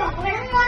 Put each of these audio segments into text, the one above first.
บอกเขาไปทั้งหมด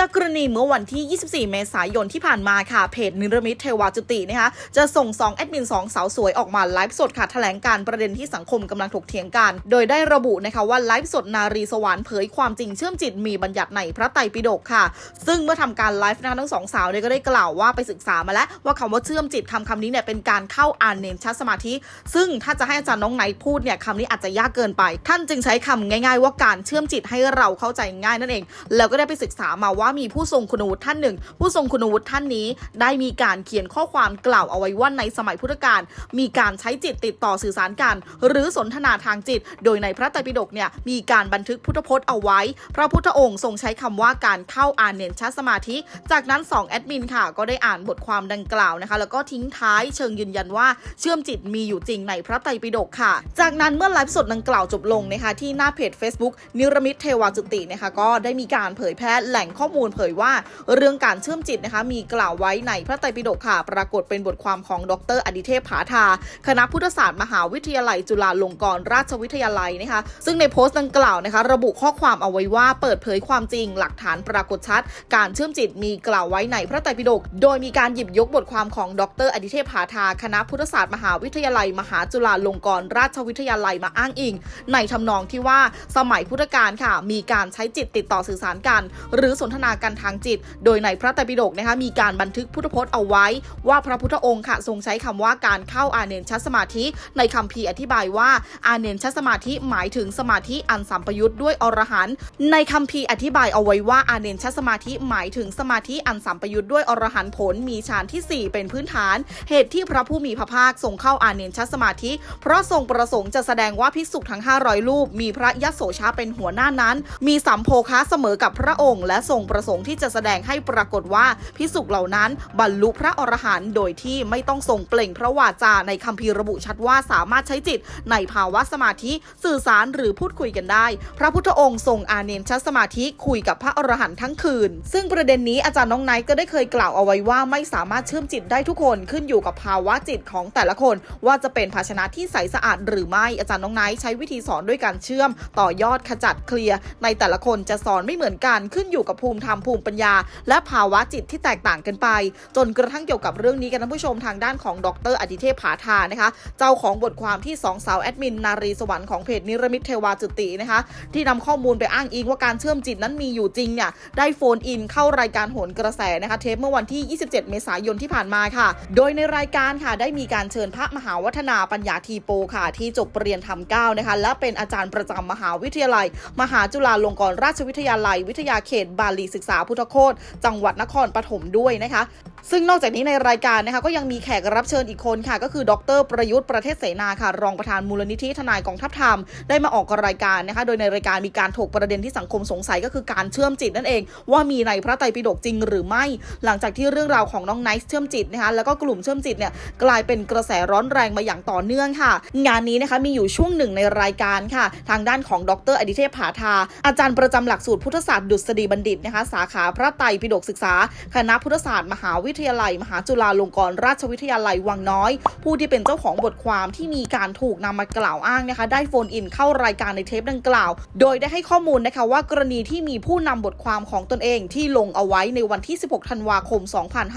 จากกรณีเมื่อวันที่ 24 เมษายนที่ผ่านมาค่ะ เพจนิรมิตเทวาจุตินะคะจะส่ง 2 แอดมิน 2 สาวสวยออกมาไลฟ์สดค่ะแถลงการประเด็นที่สังคมกำลังถกเถียงกัน โดยได้ระบุนะคะว่าไลฟ์สดนารีสวรรค์เผยความจริงเชื่อมจิตมีบัญญัติในพระไตรปิฎกค่ะ ซึ่งเมื่อทำการไลฟ์นะคะทั้งสองสาวเนี่ยก็ได้กล่าวว่าไปศึกษามาแล้ว ว่าคำว่าเชื่อมจิตคำคำนี้เนี่ยเป็นการเข้าอ่านเนนชัสมาธิ ซึ่งถ้าจะให้อาจารย์น้องไหนพูดเนี่ยคำนี้อาจจะยากเกินไป ท่านจึงใช้คำง่าย ๆ ว่าการเชื่อมจิตให้เราเข้าใจง่ายนั่นเอง แล้วก็ได้ไปศึกษามาว่ามีผู้ทรงคุณวุฒิท่านหนึ่ง ผู้ทรงคุณวุฒิท่านนี้ ได้มีการเขียนข้อความกล่าวเอาไว้ว่าในสมัยพุทธกาลมีการใช้จิตติดต่อสื่อสารกัน หรือสนทนาทางจิต โดยในพระไตรปิฎกเนี่ยมีการบันทึกพุทธพจน์เอาไว้ พระพุทธองค์ทรงใช้คำว่าการเข้าอ่านเนนชัสมาธิ จากนั้น2แอดมินค่ะ ก็ได้อ่านบทความดังกล่าวนะคะ แล้วก็ทิ้งท้ายเชิงยืนยันว่าเชื่อมจิตมีอยู่จริงในพระไตรปิฎกค่ะ จากนั้นเมื่อไลฟ์สดดังกล่าวจบลงนะคะที่หน้าเพจ Facebook นิรมิตเทวาจุตินะคะก็ได้มีการเผยแพร่แหล่งข้อมูลูลเผยว่าเรื่องการเชื่อมจิตนะคะมีกล่าวไว้ในพระไตรปิฎกค่ะ ปรากฏเป็นบทความของดรอดิเทพผาทา คณะพุทธศาสตร์มหาวิทยาลัย จุฬาลงกรณราชวิทยาลัยนะคะซึ่งในโพสต์ดังกล่าวนะคะระบุข้อความเอาไว้ว่าเปิดเผยความจริง หลักฐานปรากฏชัด การเชื่อมจิตมีกล่าวไว้ในพระไตรปิฎกโดยมีการหยิบยกบทความของดรอดิเทพผาทา คณะพุทธศาสตร์มหาวิทยาลัย มหาจุฬาลงกรณราชวิทยาลัยมาอ้างอิง ในทำนองที่ว่าสมัยพุทธกาลค่ะ มีการใช้จิตติดต่อสื่อสารกัน หรือสนทนากันทางจิต โดยในพระไตรปิฎกนะคะมีการบันทึกพุทธพจน์เอาไว้ ว่าพระพุทธองค์ค่ะทรงใช้คำว่าการเข้าอาเนนชัสมาธิ ในคัมภีร์อธิบายว่าอาเนนชัสมาธิหมายถึงสมาธิอันสัมปยุทธ์ด้วยอรหันต์ในคัมภีร์อธิบายเอาไว้ว่าอาเนนชัสมาธิหมายถึงสมาธิอันสัมปยุทธ์ด้วยอรหันต์ผลมีฌานที่ 4 เป็นพื้นฐาน เหตุที่พระผู้มีพระภาคทรงเข้าอาเนนชัสมาธิ เพราะทรงประสงค์จะแสดงว่าภิกษุทั้ง 500 รูป มีพระยโสชาเป็นหัวหน้านั้น มีสัมโพคะเสมอกับพระองค์และทรงประประสงค์ที่จะแสดงให้ปรากฏว่าภิกษุเหล่านั้นบรรลุพระอรหันต์โดยที่ไม่ต้องทรงเปล่งพระวาจาในคัมภีร์ระบุชัดว่าสามารถใช้จิตในภาวะสมาธิสื่อสารหรือพูดคุยกันได้ พระพุทธองค์ทรงอาเนนชัสมาธิคุยกับพระอรหันต์ทั้งคืน ซึ่งประเด็นนี้อาจารย์น้องไนท์ก็ได้เคยกล่าวเอาไว้ว่าไม่สามารถเชื่อมจิตได้ทุกคนขึ้นอยู่กับภาวะจิตของแต่ละคน ว่าจะเป็นภาชนะที่ใสสะอาดหรือไม่อาจารย์น้องไนท์ใช้วิธีสอนด้วยการเชื่อม ต่อยอดขจัดเคลียร์ในแต่ละคนจะสอนไม่เหมือนกันขึ้นอยู่กับภูมิรมภูมิปัญญา และภาวะจิตที่แตกต่างกันไป จนกระทั่งเกี่ยวกับเรื่องนี้กันท่านผู้ชมทางด้านของดรอดิเทพผาทานะคะ เจ้าของบทความที่สองสาวแอดมินนารีสวรรค์ของเพจนิรมิตเทวาจุตินะคะที่นำข้อมูลไปอ้างอิงว่าการเชื่อมจิตนั้นมีอยู่จริงเนี่ยได้โฟนอินเข้ารายการโหนกระแสนะคะเทปเมื่อวันที่ 27 เมษายนที่ผ่านมาค่ะ โดยในรายการค่ะได้มีการเชิญพระมหาวัฒนาปัญญาทีโปค่ะ ที่จบปรริญญาธรรมเก้านะคะและเป็นอาจารย์ประจำมหาวิทยาลัย มหาจุฬาลงกรณราชวิทยาลัย วิทยาเขตบาลีศึกษาพุทธโคตจังหวัดนครปฐมด้วยนะคะ ซึ่งนอกจากนี้ในรายการนะคะก็ยังมีแขกรับเชิญอีกคนค่ะ ก็คือดรประยุทธ์ประเทศเสนาค่ะ รองประธานมูลนิธิทนายกองทัพธรรมได้มาออกรายการนะคะ โดยในรายการมีการถกประเด็นที่สังคมสงสัยก็คือการเชื่อมจิตนั่นเอง ว่ามีในพระไตรปิฎกจริงหรือไม่ หลังจากที่เรื่องราวของน้องไนท์เชื่อมจิตนะคะแล้วก็กลุ่มเชื่อมจิตเนี่ยกลายเป็นกระแสร้อนแรงมาอย่างต่อเนื่องค่ะ งานนี้นะคะมีอยู่ช่วงหนึ่งในรายการค่ะ ทางด้านของดรอดิเทพผาทา อาจารย์ประจำหลักสูตรพุทธศาสตร์ดุษฎีบัณฑิตนะคะ สาขาพระไตรปิฎกศึกษา คณะพุทธศาสตร์มหาวิิทยาลัย มหาจุฬาลงกรณราชวิทยาลัยวังน้อย ผู้ที่เป็นเจ้าของบทความที่มีการถูกนำมากล่าวอ้างนะคะ ได้โฟนอินเข้ารายการในเทปดังกล่าว โดยได้ให้ข้อมูลนะคะว่ากรณีที่มีผู้นำบทความของตนเองที่ลงเอาไว้ในวันที่ 16 ธันวาคม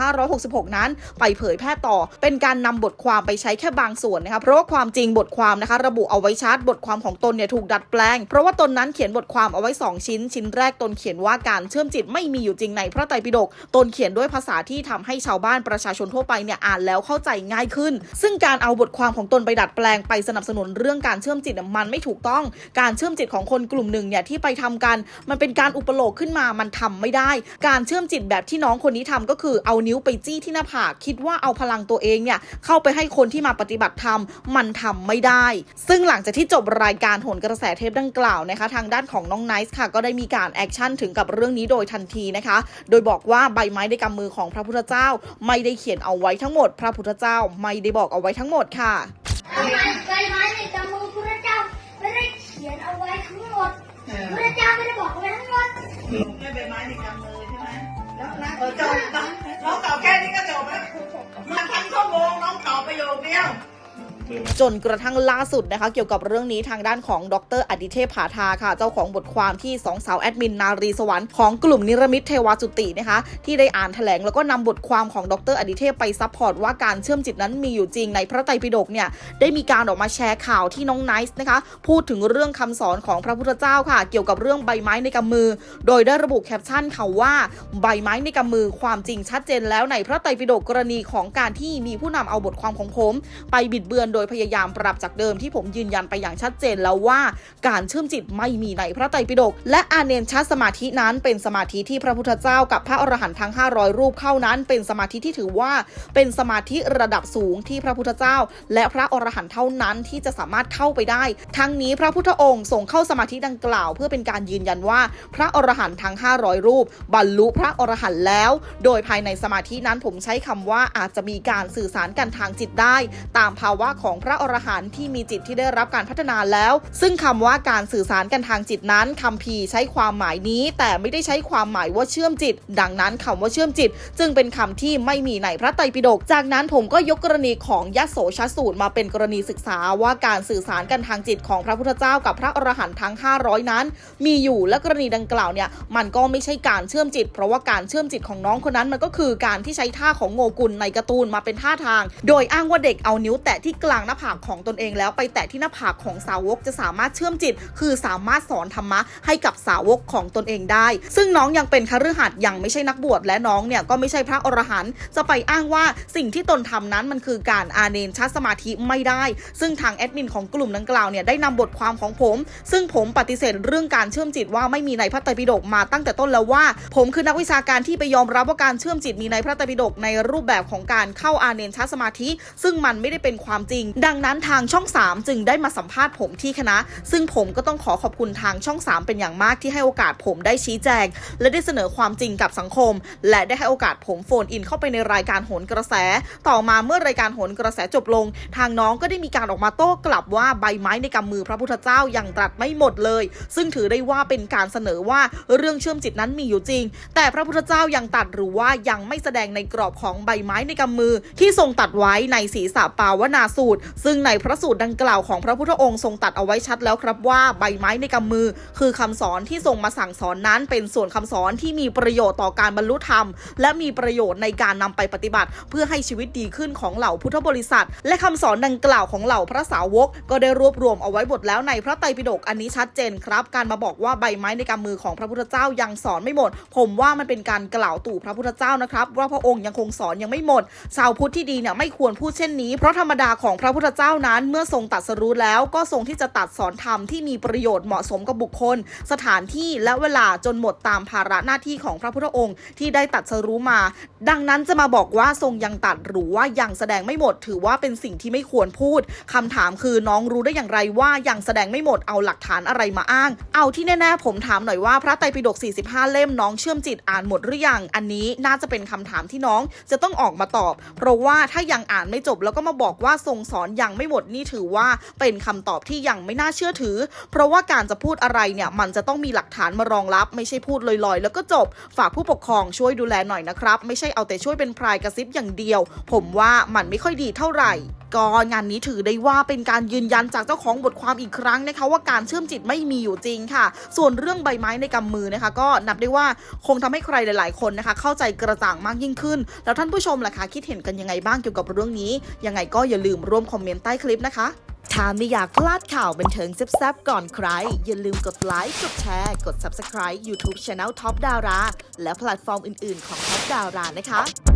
2566 นั้น ไปเผยแพร่ต่อ เป็นการนำบทความไปใช้แค่บางส่วนนะคะเพราะว่าความจริงบทความนะคะ ระบุเอาไว้ชัดบทความของตนเนี่ยถูกดัดแปลง เพราะว่าตนนั้นเขียนบทความเอาไว้ 2 ชิ้น ชิ้นแรกตนเขียนว่าการเชื่อมจิตไม่มีอยู่จริงในพระไตรปิฎกตนเขียนด้วยภาษาที่ทำให้ชาวบ้านประชาชนทั่วไปเนี่ยอ่านแล้วเข้าใจง่ายขึ้น ซึ่งการเอาบทความของตนไปดัดแปลงไปสนับสนุนเรื่องการเชื่อมจิตมันไม่ถูกต้อง การเชื่อมจิตของคนกลุ่มหนึ่งเนี่ยที่ไปทำกัน มันเป็นการอุปโลกขึ้นมามันทำไม่ได้ การเชื่อมจิตแบบที่น้องคนนี้ทำก็คือเอานิ้วไปจี้ที่หน้าผากคิดว่าเอาพลังตัวเองเนี่ยเข้าไปให้คนที่มาปฏิบัติธรรมมันทำไม่ได้ ซึ่งหลังจากที่จบรายการโหนกระแสเทปดังกล่าวนะคะทางด้านของน้องไนซ์ค่ะก็ได้มีการแอคชั่นถึงกับเรื่องนี้โดยทันทีนะคะ โดยบอกว่าใบไม้ในกำมือของพระพุทธเจ้า ไม่ได้เขียนเอาไว้ทั้งหมด พระพุทธเจ้าไม่ได้บอกเอาไว้ทั้งหมดค่ะใบไม้ในกำมือพระเจ้า จนกระทั่งล่าสุดนะคะ เกี่ยวกับเรื่องนี้ทางด้านของดรอดิเทพผาทาค่ะ เจ้าของบทความที่สองสาวแอดมินนารีสวรรค์ของกลุ่มนิรมิตเทวาจุตินะคะ ที่ได้อ่านแถลงแล้วก็นำบทความของดรอดิเทพไปซัพพอร์ตว่าการเชื่อมจิตนั้นมีอยู่จริงในพระไตรปิฎกเนี่ยได้มีการออกมาแชร์ข่าวที่น้องไนซ์นะคะ พูดถึงเรื่องคำสอนของพระพุทธเจ้าค่ะ เกี่ยวกับเรื่องใบไม้ในกำมือ โดยได้ระบุแคปชั่นค่ะว่าใบไม้ในกำมือความจริงชัดเจนแล้วในพระไตรปิฎกกรณีของการที่มีผู้นำเอาบทความของผม ไปบิดเบือนโดยพยายามปรับจากเดิมที่ผมยืนยันไปอย่างชัดเจนแล้วว่าการเชื่อมจิตไม่มีในพระไตรปิฎกและอาเนนชัสมาธินั้นเป็นสมาธิที่พระพุทธเจ้ากับพระอรหันต์ทั้ง 500 รูปเข้านั้น เป็นสมาธิที่ถือว่าเป็นสมาธิระดับสูงที่พระพุทธเจ้า และพระอรหันต์เท่านั้นที่จะสามารถเข้าไปได้ ทั้งนี้พระพุทธองค์ทรงเข้าสมาธิดังกล่าว เพื่อเป็นการยืนยันว่า พระอรหันต์ทั้ง 500 รูป บรรลุพระอรหันต์แล้ว โดยภายในสมาธินั้นผมใช้คำว่าอาจจะมีการสื่อสารกันทางจิตได้ ตามภาวะของพระระอรหันต์ที่มีจิตที่ได้รับการพัฒนาแล้ว ซึ่งคำว่าการสื่อสารกันทางจิตนั้นคำพีใช้ความหมายนี้ แต่ไม่ได้ใช้ความหมายว่าเชื่อมจิต ดังนั้นคำว่าเชื่อมจิต จึงเป็นคำที่ไม่มีในพระไตรปิฎกจากนั้นผมก็ยกกรณีของยโสชสูตรมาเป็นกรณีศึกษาว่าการสื่อสารกันทางจิตของพระพุทธเจ้ากับพระอรหันต์ทั้ง 500 นั้น มีอยู่และกรณีดังกล่าวเนี่ยมันก็ไม่ใช่การเชื่อมจิต เพราะว่าการเชื่อมจิตของน้องคนนั้นมันก็คือการที่ใช้ท่าของโงกุลในการ์ตูนมาเป็นท่าทาง โดยอ้างว่าเด็กเอานิ้วแตะที่กลางหน้าผากของตนเองแล้วไปแตะที่หน้าผากของสาวกจะสามารถเชื่อมจิต คือสามารถสอนธรรมะให้กับสาวกของตนเองได้ ซึ่งน้องยังเป็นคฤหัสถ์ยังไม่ใช่นักบวชและน้องเนี่ยก็ไม่ใช่พระอรหันต์จะไปอ้างว่าสิ่งที่ตนทำนั้นมันคือการอาเนนชัสมาธิไม่ได้ ซึ่งทางแอดมินของกลุ่มดังกล่าวเนี่ยได้นำบทความของผม ซึ่งผมปฏิเสธเรื่องการเชื่อมจิตว่าไม่มีในพระไตรปิฎกมาตั้งแต่ต้นแล้วว่า ผมคือนักวิชาการที่ไปยอมรับว่าการเชื่อมจิตมีในพระไตรปิฎกในรูปแบบของการเข้าอาเนนชัสมาธิ ซึ่งมันไม่ได้เป็นความจริงดังนั้นทางช่อง 3 จึงได้มาสัมภาษณ์ผมที่คณะ ซึ่งผมก็ต้องขอขอบคุณทางช่อง 3 เป็นอย่างมากที่ให้โอกาสผมได้ชี้แจง และได้เสนอความจริงกับสังคม และได้ให้โอกาสผมโฟนอินเข้าไปในรายการโหนกระแส ต่อมาเมื่อรายการโหนกระแสจบลง ทางน้องก็ได้มีการออกมาโต้กลับว่าใบไม้ในกำมือพระพุทธเจ้ายังตรัสไม่หมดเลย ซึ่งถือได้ว่าเป็นการเสนอว่าเรื่องเชื่อมจิตนั้นมีอยู่จริง แต่พระพุทธเจ้ายังตัดหรือว่ายังไม่แสดงในกรอบของใบไม้ในกำมือ ที่ทรงตัดไว้ในศีรษะปาวนาสูตรซึ่งในพระสูตรดังกล่าวของพระพุทธองค์ทรงตัดเอาไว้ชัดแล้วครับว่าใบไม้ในกำมือ คือคำสอนที่ทรงมาสั่งสอนนั้นเป็นส่วนคำสอนที่มีประโยชน์ต่อการบรรลุธรรม และมีประโยชน์ในการนำไปปฏิบัติ เพื่อให้ชีวิตดีขึ้นของเหล่าพุทธบริษัท และคำสอนดังกล่าวของเหล่าพระสาวก ก็ได้รวบรวมเอาไว้หมดแล้วในพระไตรปิฎกอันนี้ชัดเจนครับ การมาบอกว่าใบไม้ในกำมือของพระพุทธเจ้ายังสอนไม่หมด ผมว่ามันเป็นการกล่าวตู่พระพุทธเจ้านะครับ ว่าพระองค์ยังคงสอนยังไม่หมด ชาวพุทธที่ดีเนี่ยไม่ควรพูดเช่นนี้เพราะธรรมดาของพระพุทธเจ้านั้นเมื่อทรงตัดสรู้แล้วก็ทรงที่จะตัดสอนธรรมที่มีประโยชน์เหมาะสมกับบุคคล สถานที่และเวลาจนหมดตามภาระหน้าที่ของพระพุทธองค์ที่ได้ตัดสรู้มา ดังนั้นจะมาบอกว่าทรงยังตัดหรือว่ายังแสดงไม่หมด ถือว่าเป็นสิ่งที่ไม่ควรพูดคำถามคือน้องรู้ได้อย่างไรว่ายังแสดงไม่หมดเอาหลักฐานอะไรมาอ้าง เอาที่แน่ๆผมถามหน่อยว่าพระไตรปิฎก45 เล่มน้องเชื่อมจิตอ่านหมดหรือยังอันนี้น่าจะเป็นคำถามที่น้องจะต้องออกมาตอบ เพราะว่าถ้ายังอ่านไม่จบแล้วก็มาบอกว่าทรงสอนยังไม่หมดนี่ถือว่าเป็นคำตอบที่ยังไม่น่าเชื่อถือ เพราะว่าการจะพูดอะไรเนี่ยมันจะต้องมีหลักฐานมารองรับ ไม่ใช่พูดลอยๆ แล้วก็จบฝากผู้ปกครองช่วยดูแลหน่อยนะครับ ไม่ใช่เอาแต่ช่วยเป็นพรายกระซิบอย่างเดียว ผมว่ามันไม่ค่อยดีเท่าไหร่ ก็งานนี้ถือได้ว่าเป็นการยืนยันจากเจ้าของบทความอีกครั้งนะคะว่าการเชื่อมจิตไม่มีอยู่จริงค่ะ ส่วนเรื่องใบไม้ในกำมือนะคะ ก็นับได้ว่าคงทำให้ใครหลาย ๆ คนนะคะ เข้าใจกระจ่างมากยิ่งขึ้น แล้วท่านผู้ชมล่ะคะคิดเห็นกันยังไงบ้างเกี่ยวกับเรื่องนี้ ยังไงก็อย่าลืมร่วมคอมเมนต์ใต้คลิปนะคะถ้าไม่อยากพลาดข่าวบันเทิงแซ่บๆก่อนใคร อย่าลืมกดไลค์ กดแชร์ กด Subscribe YouTube Channel Top Dara และแพลตฟอร์มอื่น ๆ ของ Top Dara นะคะ